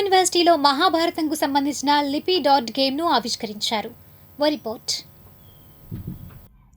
యూనివర్సిటీలో మహాభారతంకు సంబంధించిన లిపి డాట్ గేమ్ను ఆవిష్కరించారు. ఓ రిపోర్ట్.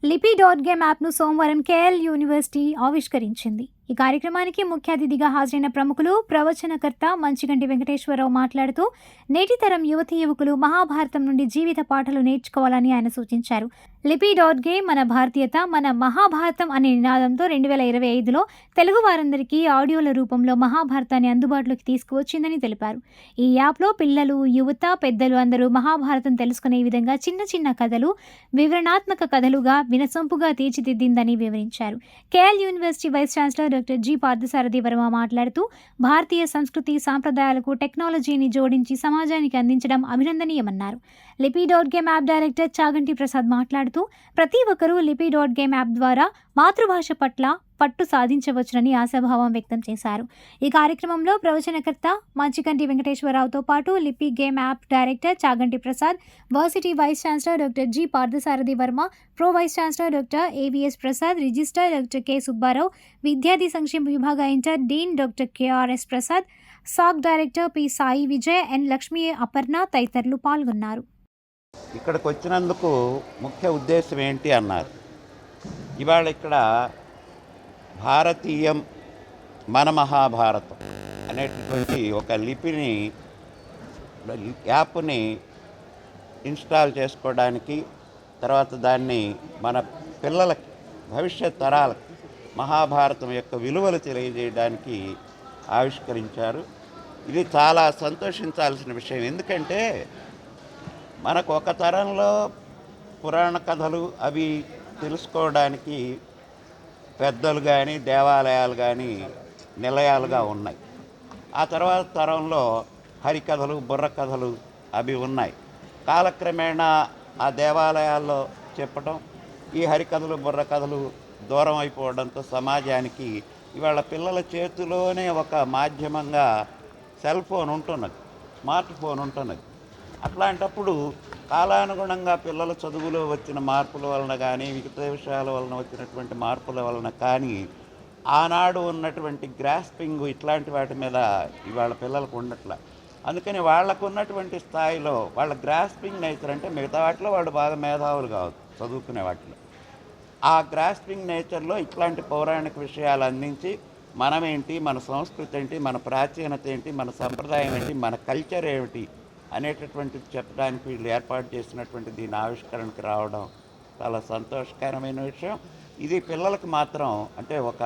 లిపి డాట్ గేమ్ యాప్ను సోమవారం కేఎల్ యూనివర్సిటీ ఆవిష్కరించింది. ఈ కార్యక్రమానికి ముఖ్య అతిథిగా హాజరైన ప్రముఖులు ప్రవచనకర్త మంచిగంటి వెంకటేశ్వరరావు మాట్లాడుతూ నేటి తరం యువకులు మహాభారతం నుండి జీవిత పాఠాలు నేర్చుకోవాలని ఆయన సూచించారు. లిపి డాట్ గే మన భారతీయత మన మహాభారతం అనే నినాదంతో రెండు వేల ఇరవై ఐదులో తెలుగు వారందరికీ ఆడియోల రూపంలో మహాభారతాన్ని అందుబాటులోకి తీసుకువచ్చిందని తెలిపారు. ఈ యాప్లో పిల్లలు యువత పెద్దలు అందరూ మహాభారతం తెలుసుకునే విధంగా చిన్న చిన్న కథలు వివరణాత్మక కథలుగా వినసొంపుగా తీర్చిదిద్దిందని వివరించారు. KL university vice chancellor doctor G Parthasarathi Varma మాట్లాడుతూ భారతీయ సంస్కృతి సాంప్రదాయాలకు టెక్నాలజీని జోడించి సమాజానికి అందించడం అభినందనీయమన్నారు. Lipi dot game app director Chaganti Prasad మాట్లాడుతూ ప్రతి ఒక్కరూ లిపి డాట్ గేమ్ యాప్ ద్వారా మాతృభాష పట్ల పట్టు సాధించవచ్చునని ఆశాభావం వ్యక్తం చేశారు. ఈ కార్యక్రమంలో ప్రవచనకర్త మంచికంటి వెంకటేశ్వరరావుతో పాటు Lipi game app director Chaganti Prasad varsity vice chancellor doctor G Parthasarathi Varma pro vice chancellor doctor AVS Prasad register doctor K Subbarao విద్యార్థి సంక్షేమ విభాగ inter dean doctor KRS Prasad SAC director P Sai Vijay N Lakshmi Aparna తదితరులు పాల్గొన్నారు. ఇక్కడికి వచ్చినందుకు ముఖ్య ఉద్దేశం ఏంటి అన్నారు. ఇవాళ ఇక్కడ భారతీయం మన మహాభారతం అనేటటువంటి ఒక లిపిని యాప్ని ఇన్స్టాల్ చేసుకోవడానికి తర్వాత దాన్ని మన పిల్లలకి భవిష్యత్ తరాలకు మహాభారతం యొక్క విలువలు తెలియజేయడానికి ఆవిష్కరించారు. ఇది చాలా సంతోషించాల్సిన విషయం. ఎందుకంటే మనకు ఒక తరంలో పురాణ కథలు అవి తెలుసుకోవడానికి పెద్దలు కానీ దేవాలయాలు కానీ నిలయాలుగా ఉన్నాయి. ఆ తర్వాత తరంలో హరికథలు బుర్రకథలు అవి ఉన్నాయి. కాలక్రమేణా ఆ దేవాలయాల్లో చెప్పడం ఈ హరికథలు బుర్రకథలు దూరం అయిపోవడంతో సమాజానికి ఇవాళ పిల్లల చేతిలోనే ఒక మాధ్యమంగా సెల్ ఫోన్ ఉంటున్నది స్మార్ట్ ఫోన్ ఉంటున్నది. అట్లాంటప్పుడు కాలానుగుణంగా పిల్లల చదువులో వచ్చిన మార్పుల వలన కానీ మిగతా విషయాల వలన వచ్చినటువంటి మార్పుల వలన కానీ ఆనాడు ఉన్నటువంటి గ్రాస్పింగ్ ఇట్లాంటి వాటి మీద ఇవాళ పిల్లలకు ఉండట్ల. అందుకని వాళ్ళకు ఉన్నటువంటి స్థాయిలో వాళ్ళ గ్రాస్పింగ్ నేచర్ అంటే మిగతా వాటిలో వాళ్ళు బాగా మేధావులు కావచ్చు చదువుకునే వాటిలో. ఆ గ్రాస్పింగ్ నేచర్లో ఇట్లాంటి పౌరాణిక విషయాలు అందించి మనమేంటి మన సంస్కృతి ఏంటి మన ప్రాచీనత ఏంటి మన సంప్రదాయం ఏంటి మన కల్చర్ ఏమిటి అనేటటువంటిది చెప్పడానికి వీళ్ళు ఏర్పాటు చేసినటువంటి దీని ఆవిష్కరణకు రావడం చాలా సంతోషకరమైన విషయం. ఇది పిల్లలకు మాత్రం అంటే ఒక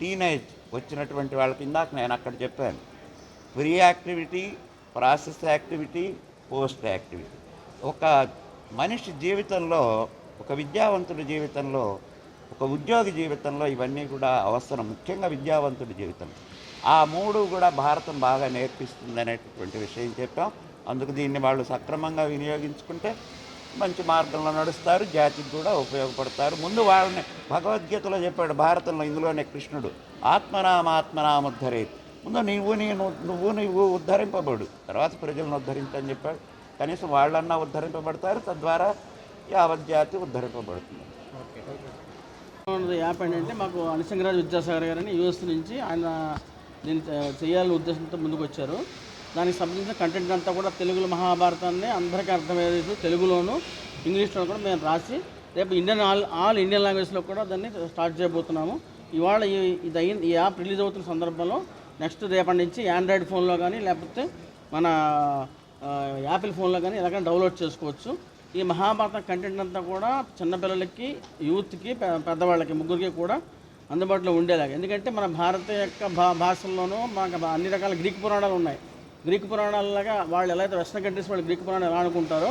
టీనేజ్ వచ్చినటువంటి వాళ్ళకి ఇందాక నేను అక్కడ చెప్పాను. Pre activity process activity post activity ఒక మనిషి జీవితంలో ఒక విద్యావంతుడి జీవితంలో ఒక ఉద్యోగి జీవితంలో ఇవన్నీ కూడా అవసరం ముఖ్యంగా విద్యావంతుడి జీవితంలో. ఆ మూడు కూడా భారతం బాగా నేర్పిస్తుంది అనేటటువంటి విషయం చెప్పాం. అందుకు దీన్ని వాళ్ళు సక్రమంగా వినియోగించుకుంటే మంచి మార్గంలో నడుస్తారు జాతికి కూడా ఉపయోగపడతారు. ముందు వాళ్ళని భగవద్గీతలో చెప్పాడు భారతంలో ఇందులోనే కృష్ణుడు ఆత్మనామాత్మనాముద్ధరే ముందు నువ్వు నేను నువ్వు నువ్వు ఉద్ధరింపబడు. తర్వాత ప్రజలను ఉద్ధరించని చెప్పాడు. కనీసం వాళ్ళన్నా ఉద్ధరింపబడతారు తద్వారా యావత్ జాతి ఉద్ధరింపబడుతుంది. యాప్ ఏంటంటే మాకు అనిసింగరాజు విద్యాసాగర్ గారని యూఎస్ నుంచి ఆయన దీన్ని చేయాలని చేయాలనే ఉద్దేశంతో ముందుకు వచ్చారు దానికి సంబంధించిన కంటెంట్ అంతా కూడా తెలుగులో మహాభారతాన్ని అందరికీ అర్థమయ్యేది తెలుగులోను ఇంగ్లీష్లో కూడా మేము రాసి రేపు ఇండియన్ ఆల్ ఆల్ ఇండియన్ లాంగ్వేజ్లో కూడా దాన్ని స్టార్ట్ చేయబోతున్నాము. ఇవాళ ఈ ఇది అయిన ఈ యాప్ రిలీజ్ అవుతున్న సందర్భంలో నెక్స్ట్ రేపటి నుంచి ఆండ్రాయిడ్ ఫోన్లో కానీ లేకపోతే మన యాపిల్ ఫోన్లో కానీ ఎలాగైనా డౌన్లోడ్ చేసుకోవచ్చు. ఈ మహాభారత కంటెంట్ అంతా కూడా చిన్నపిల్లలకి యూత్కి పెద్దవాళ్ళకి ముగ్గురికి కూడా అందుబాటులో ఉండేలాగా. ఎందుకంటే మన భారత యొక్క భా భాషల్లోనూ మనకు అన్ని రకాల గ్రీక్ పురాణాలు ఉన్నాయి. గ్రీక్ పురాణాలలాగా వాళ్ళు ఎలా అయితే వెస్ట్రన్ కంట్రీస్ వాళ్ళు గ్రీక్ పురాణాలు ఎలా అనుకుంటారో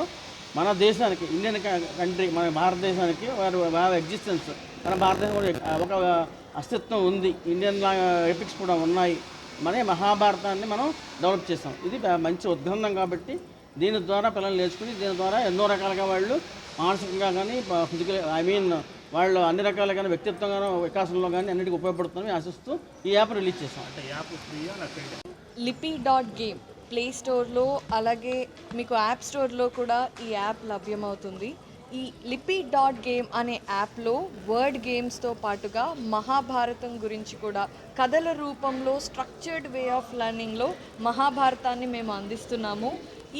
మన దేశానికి ఇండియన్ కంట్రీ మన భారతదేశానికి వారు వారి ఎగ్జిస్టెన్స్ మన భారతదేశం కూడా ఒక అస్తిత్వం ఉంది. ఇండియన్ ఎపిక్స్ కూడా ఉన్నాయి. మన మహాభారతాన్ని మనం డెవలప్ చేస్తాం ఇది మంచి ఉద్గ్రంథం కాబట్టి దీని ద్వారా పిల్లలు నేర్చుకుని దీని ద్వారా ఎన్నో రకాలుగా వాళ్ళు మానసికంగా కానీ ఫిజికల్ ఐ మీన్ వాళ్ళు అన్ని రకాలుగా వ్యక్తిత్వంగా వికాసంలో కానీ అన్నిటికీ ఉపయోగపడుతుందని ఆశిస్తూ ఈ యాప్ రిలీజ్ చేస్తాం లిపి డాట్ గేమ్ ప్లే స్టోర్లో అలాగే మీకు యాప్ స్టోర్లో కూడా ఈ యాప్ లభ్యమవుతుంది. ఈ లిపి డాట్ గేమ్ అనే యాప్లో వర్డ్ గేమ్స్తో పాటుగా మహాభారతం గురించి కూడా కథల రూపంలో స్ట్రక్చర్డ్ వే ఆఫ్ లెర్నింగ్లో మహాభారతాన్ని మేము అందిస్తున్నాము.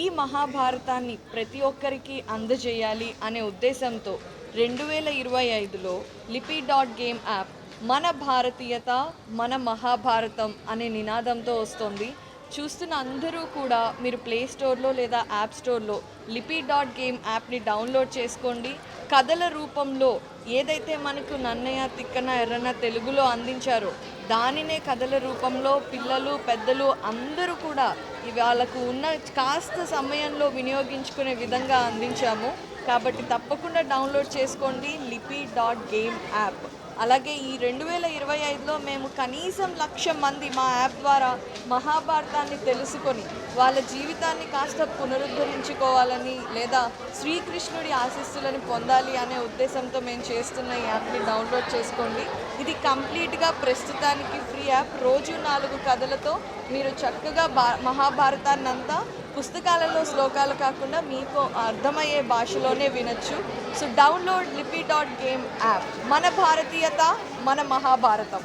ఈ మహాభారతాన్ని ప్రతి ఒక్కరికి అందజేయాలి అనే ఉద్దేశంతో రెండు వేల ఇరవై ఐదులో లిపి డాట్ గేమ్ యాప్ మన భారతీయత మన మహాభారతం అనే నినాదంతో వస్తుంది. చూస్తున్న అందరూ కూడా మీరు ప్లే స్టోర్లో లేదా యాప్ స్టోర్లో లిపి డాట్ గేమ్ యాప్ని డౌన్లోడ్ చేసుకోండి. కథల రూపంలో ఏదైతే మనకు నన్నయ్య తిక్కన ఎర్రన తెలుగులో అందించారో దానినే కథల రూపంలో పిల్లలు పెద్దలు అందరూ కూడా వాళ్ళకు ఉన్న కాస్త సమయంలో వినియోగించుకునే విధంగా అందించాము. కాబట్టి తప్పకుండా డౌన్లోడ్ చేసుకోండి లిపి డాట్ గేమ్ యాప్. అలాగే ఈ రెండు వేల ఇరవై ఐదులో మేము కనీసం లక్ష మంది మా యాప్ ద్వారా మహాభారతాన్ని తెలుసుకొని వాళ్ళ జీవితాన్ని కాస్త పునరుద్ధరించుకోవాలని లేదా శ్రీకృష్ణుడి ఆశీస్సులను పొందాలి అనే ఉద్దేశంతో మేము చేస్తున్న ఈ యాప్ని డౌన్లోడ్ చేసుకోండి. ఇది కంప్లీట్గా ప్రస్తుతానికి ఫ్రీ యాప్. రోజు నాలుగు కథలతో మీరు చక్కగా భా మహాభారతాన్నంతా పుస్తకాలలో శ్లోకాలు కాకుండా మీకు అర్థమయ్యే భాషలోనే వినొచ్చు. So download Lipi dot game app. మన భారతీయత మన మహాభారతం.